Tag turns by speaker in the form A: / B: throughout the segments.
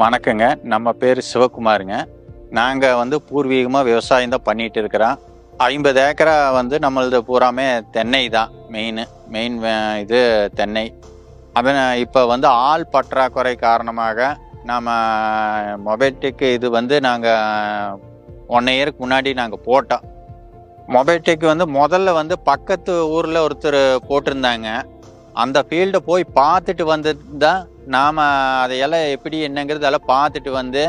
A: வணக்கங்க. நம்ம பேர் சிவகுமாருங்க. நாங்கள் வந்து பூர்வீகமாக விவசாயம் தான் பண்ணிட்டு இருக்கிறோம். ஐம்பது ஏக்கரா வந்து நம்மளது பூராமே தென்னை தான் மெயின் மெயின் இது தென்னை. அவன் இப்போ வந்து ஆள் பற்றாக்குறை காரணமாக நம்ம மொபைல்டெக் இது வந்து நாங்கள் ஒன் இயருக்கு முன்னாடி நாங்கள் போட்டோம். மொபைல்டெக் வந்து முதல்ல வந்து பக்கத்து ஊரில் ஒருத்தர் போட்டிருந்தாங்க. அந்த ஃபீல்டை போய் பார்த்துட்டு வந்தது தான் நாம் அதையெல்லாம் எப்படி என்னங்கிறது எல்லாம் பார்த்துட்டு வந்து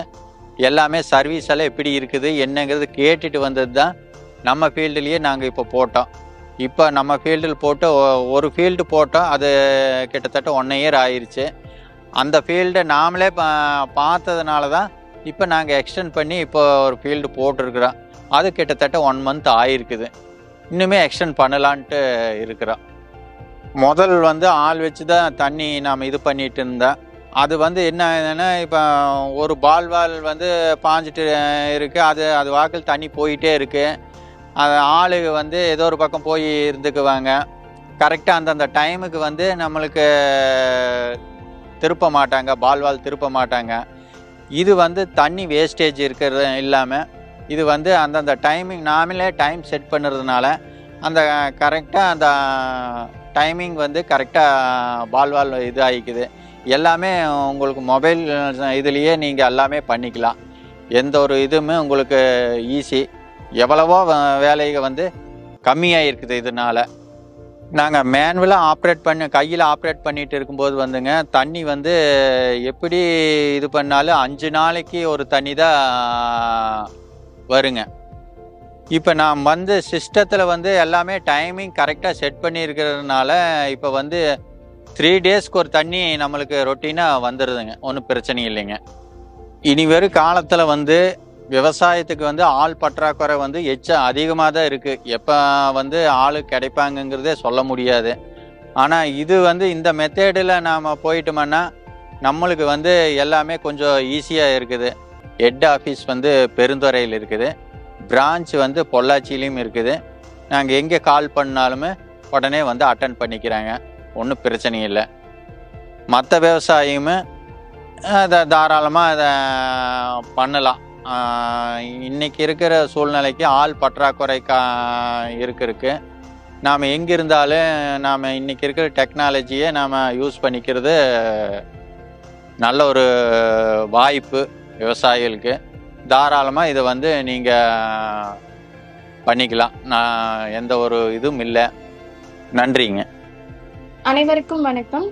A: எல்லாமே சர்வீஸ் எல்லாம் எப்படி இருக்குது என்னங்கிறது கேட்டுட்டு வந்தது தான் நம்ம ஃபீல்டுலேயே நாங்கள் இப்போ போட்டோம். இப்போ நம்ம ஃபீல்டில் போட்டு ஒ- ஒரு ஃபீல்டு போட்டோம் அது கிட்டத்தட்ட ஒன் இயர் ஆயிடுச்சு அந்த ஃபீல்டை நாமளே பா பார்த்ததுனால தான் இப்போ நாங்கள் எக்ஸ்டெண்ட் பண்ணி இப்போ ஒரு ஃபீல்டு போட்டிருக்கிறோம். அது கிட்டத்தட்ட ஒன் மந்த் ஆயிருக்குது. இன்னுமே எக்ஸ்டெண்ட் பண்ணலான்ட்டு இருக்கிறோம். முதல் வந்து ஆள் வச்சு தான் தண்ணி நாம் இது பண்ணிட்டு இருந்தோம் அது வந்து என்ன ஆகுதுன்னா இப்போ ஒரு பால் வால் வந்து பாஞ்சிட்டு இருக்குது அது அது வாக்கில் தண்ணி போயிட்டே இருக்குது அது ஆளுக வந்து ஏதோ ஒரு பக்கம் போய் இருந்துக்குவாங்க. கரெக்டாக அந்தந்த டைமுக்கு வந்து நம்மளுக்கு திருப்ப மாட்டாங்க. பால் வால் திருப்ப மாட்டாங்க. இது வந்து தண்ணி வேஸ்டேஜ் இருக்கிறது இல்லாமல் இது வந்து அந்தந்த டைமிங் நாமளே டைம் செட் பண்ணுறதுனால அந்த கரெக்டாக அந்த டைமிங் வந்து கரெக்டாக பால் வால் இது ஆகிக்குது எல்லாமே உங்களுக்கு மொபைல் இதுலேயே நீங்கள் எல்லாமே பண்ணிக்கலாம். எந்த ஒரு இதுவுமே உங்களுக்கு ஈஸி எவ்வளவோ வேலைகள் வந்து கம்மியாக இருக்குது இதனால் நாங்கள் மேனுவலாக ஆப்ரேட் பண்ண கையில் ஆப்ரேட் பண்ணிகிட்டு இருக்கும்போது வந்துங்க தண்ணி வந்து எப்படி இது பண்ணாலும் அஞ்சு நாளைக்கு ஒரு தண்ணி தான் வருங்க. இப்போ நான் வந்து சிஸ்டத்தில் வந்து எல்லாமே டைமிங் கரெக்டாக செட் பண்ணியிருக்கிறதுனால இப்போ வந்து த்ரீ டேஸ்க்கு ஒரு தண்ணி நம்மளுக்கு ரொட்டீனாக வந்துடுதுங்க ஒன்றும் பிரச்சனை இல்லைங்க. இனி வெறும் காலத்தில் வந்து விவசாயத்துக்கு வந்து ஆள் பற்றாக்குறை வந்து எச்சம் அதிகமாக தான் இருக்குது எப்போ வந்து ஆள் கிடைப்பாங்கங்கிறதே சொல்ல முடியாது. ஆனால் இது வந்து இந்த மெத்தேடில் நாம் போயிட்டோம்னா நம்மளுக்கு வந்து எல்லாமே கொஞ்சம் ஈஸியாக இருக்குது. ஹெட் ஆஃபீஸ் வந்து பெருந்துறையில் இருக்குது. பிரான்ச் வந்து பொள்ளாச்சியிலையும் இருக்குது. நாங்கள் எங்கே கால் பண்ணாலுமே உடனே வந்து அட்டன் பண்ணிக்கிறாங்க. ஒன்றும் பிரச்சனை இல்லை. மற்ற விவசாயியுமே அதை தாராளமாக அதை பண்ணலாம். இன்றைக்கி இருக்கிற சூழ்நிலைக்கு ஆள் பற்றாக்குறை கா இருக்கிறதுக்கு நாம் எங்கே இருந்தாலும் நாம் இன்னைக்கு இருக்கிற டெக்னாலஜியை நாம் யூஸ் பண்ணிக்கிறது நல்ல ஒரு வாய்ப்பு விவசாயிகளுக்கு. தாராளமாக இதை வந்து நீங்கள் பண்ணிக்கலாம். நான் எந்த ஒரு இதுவும் இல்லை. நன்றிங்க.
B: அனைவருக்கும் வணக்கம்.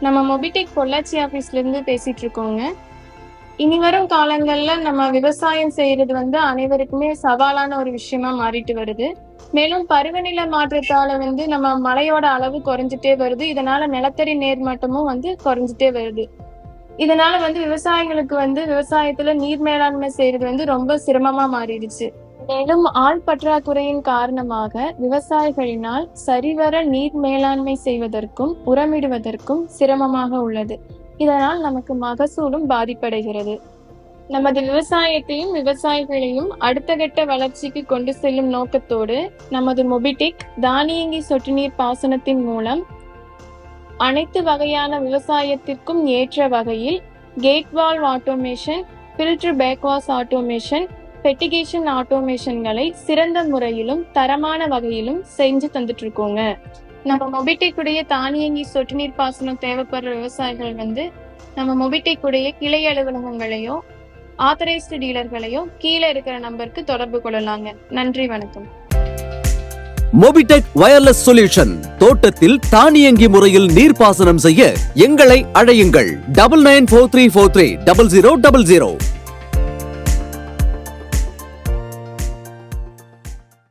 B: நம்ம மொபிடெக் பொள்ளாச்சி ஆஃபீஸ்லேருந்து பேசிகிட்டு இருக்கோங்க. இனி வரும் காலங்கள்ல நம்ம விவசாயம் செய்யறது வந்து அனைவருக்குமே சவாலான ஒரு விஷயமா மாறிட்டு வருது. மேலும் பருவநிலை மாற்றத்தால வந்து நம்ம மழையோட அளவு குறைஞ்சிட்டே வருது. இதனால நிலத்தடி நேர்மட்டமும் வந்து குறைஞ்சிட்டே வருது. இதனால வந்து விவசாயிகளுக்கு வந்து விவசாயத்துல நீர் மேலாண்மை செய்யறது வந்து ரொம்ப சிரமமா மாறிடுச்சு. மேலும் ஆள் பற்றாக்குறையின் காரணமாக விவசாயிகளினால் சரிவர நீர் மேலாண்மை செய்வதற்கும் உரமிடுவதற்கும் சிரமமாக உள்ளது. இதனால் நமக்கு மகசூலும் பாதிப்படைகிறது. நமது விவசாயத்தையும் விவசாயிகளையும் அடுத்த கட்ட வளர்ச்சிக்கு கொண்டு செல்லும் நோக்கத்தோடு நமது மொபிடெக் தானியங்கி சொட்டு நீர் பாசனத்தின் மூலம் அனைத்து வகையான விவசாயத்திற்கும் ஏற்ற வகையில் gate valve automation filter backwash automation fertigation ஆட்டோமேஷன்களை சிறந்த முறையிலும் தரமான வகையிலும் செஞ்சு தந்துட்டு இருக்கோங்க நம்ம மொபிடெக் தானியங்கி சொட்டு நீர் பாசனம் தேவைப்படுற விவசாயிகள் வந்து நம்ம மொபிடெக் கிளை அலுவலகங்களையோ ஆத்தரைஸ்டு டீலர்களையோ கீழே இருக்கிற நம்பருக்கு தொடர்பு கொள்ளலாங்க. நன்றி வணக்கம்.
C: Mobitech wireless solution. தோட்டத்தில் தானியங்கி முறையில் நீர்ப்பாசனம் செய்ய எங்களை அழையுங்கள். Double nine four three four three double zero double zero.